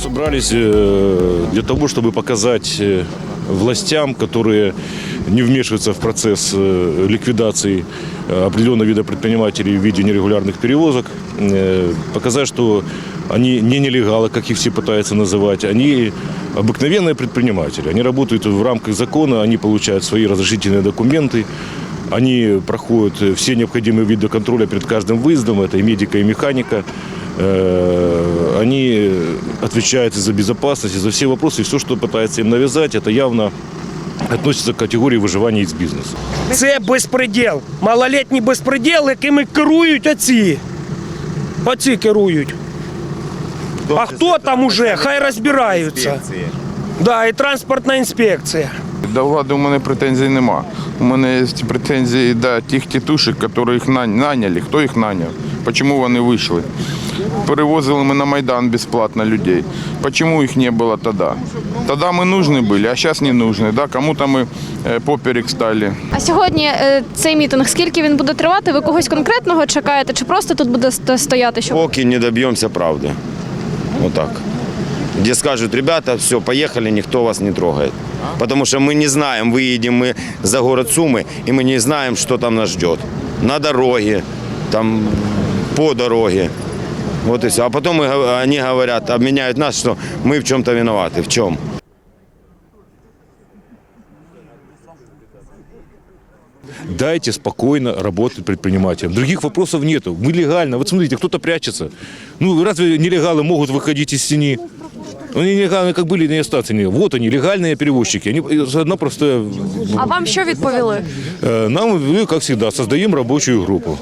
Собрались э, для того, чтобы показать э, властям, которые не вмешиваются в процесс э, ликвидации э, определенного вида предпринимателей в виде нерегулярных перевозок, э, показать, что они не нелегалы, как их все пытаются называть, они обыкновенные предприниматели. Они работают в рамках закона, они получают свои разрешительные документы, они проходят э, все необходимые виды контроля перед каждым выездом, это и медика, и механика. Э, Они отвечают и за безопасность, и за все вопросы, и все, что пытается им навязать, это явно относится к категории выживания из бизнеса. Це безпреділ. Малолетній безпреділ, якими керують оці. Оці керують. А хто там уже? Хай розбираються. Да, і транспортна інспекція. До влади у мене претензій нема. У мене є претензії до тих тітушек, які їх наняли. Хто їх наняв? Чому вони вийшли? Перевозили ми на Майдан безплатно людей. Чому їх не було тоді? Тоді ми нужні були, а зараз не нужні. Да? Кому-то ми е, поперек стали. А сьогодні е, цей мітинг, скільки він буде тривати? Ви когось конкретного чекаєте, чи просто тут буде стояти? Щоб... Поки не добьемся правды. Вот так. Где скажут, ребята, все, поехали, никто вас не трогает. Потому что мы не знаем, выедем мы за город Сумы, и мы не знаем, что там нас ждет. На дороге, там, по дороге. Вот и все. А потом они говорят, обменяют нас, что мы в чем-то виноваты. В чем? Дайте спокойно работать предпринимателям. Других вопросов нету. Мы легально. Вот смотрите, кто-то прячется. Ну, разве нелегалы могут выходить из тени? Они нелегальные как были, не остаться. Не. Вот они, легальные перевозчики. Они э, одно простое... А вам що відповіли? Э, Нам, мы, как всегда, создаем рабочую группу.